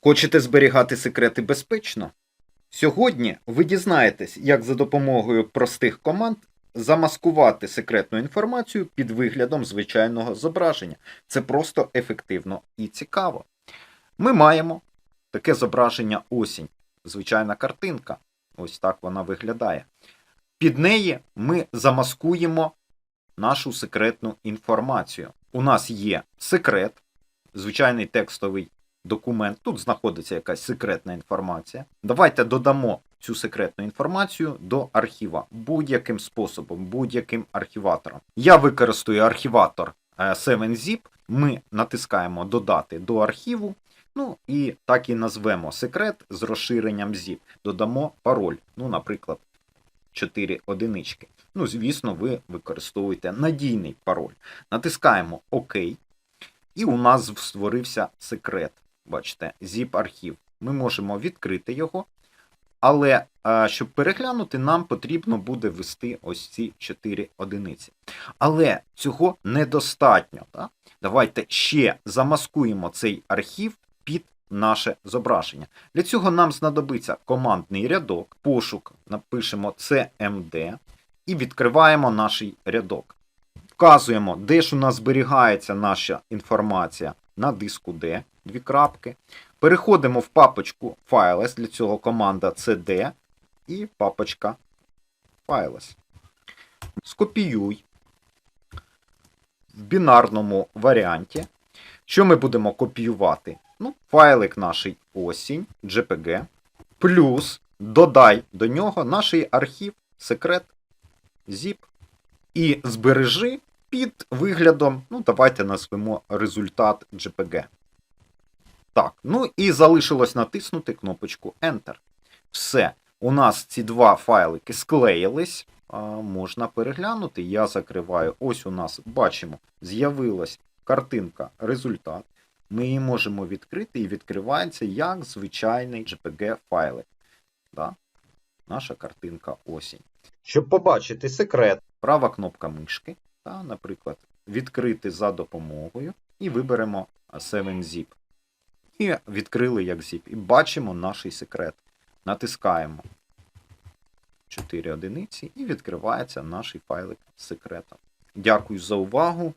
Хочете зберігати секрети безпечно? Сьогодні ви дізнаєтесь, як за допомогою простих команд замаскувати секретну інформацію під виглядом звичайного зображення. Це просто ефективно і цікаво. Ми маємо таке зображення осінь, звичайна картинка. Ось так вона виглядає. Під неї ми замаскуємо нашу секретну інформацію. У нас є секрет, звичайний текстовий документ. Тут знаходиться якась секретна інформація. Давайте додамо цю секретну інформацію до архіва будь-яким способом, будь-яким архіватором. Я використаю архіватор е, 7zip. Ми натискаємо Додати до архіву. Ну і так і назвемо секрет з розширенням zip. Додамо пароль. Ну, наприклад, 4 одинички. Ну, звісно, ви використовуєте надійний пароль. Натискаємо ОК. І у нас створився секрет. Бачите, zip архів. Ми можемо відкрити його. Але щоб переглянути, нам потрібно буде ввести ось ці 4 одиниці. Але цього недостатньо. Так? Давайте ще замаскуємо цей архів під наше зображення. Для цього нам знадобиться командний рядок, пошук, напишемо CMD і відкриваємо наш рядок. Вказуємо, де ж у нас зберігається наша інформація на диску D, дві крапки. Переходимо в папочку Files, для цього команда CD і папочка Files. Скопіюй в бінарному варіанті. Що ми будемо копіювати? Ну, файлик наш осінь, JPG, плюс додай до нього наш архів, секрет, zip і збережи під виглядом, ну, давайте назвемо результат JPG. Так, ну і залишилось натиснути кнопочку Enter. Все. У нас ці два файлики склеїлись. А, можна переглянути. Я закриваю. Ось у нас бачимо, з'явилась картинка результат. Ми її можемо відкрити і відкривається як звичайний JPG файлик. Да? Наша картинка осінь. Щоб побачити секрет, права кнопка мишки, та, наприклад, відкрити за допомогою, і виберемо 7zip. І відкрили як zip. І бачимо наш секрет. Натискаємо 4 одиниці і відкривається наш файлик з секретом. Дякую за увагу.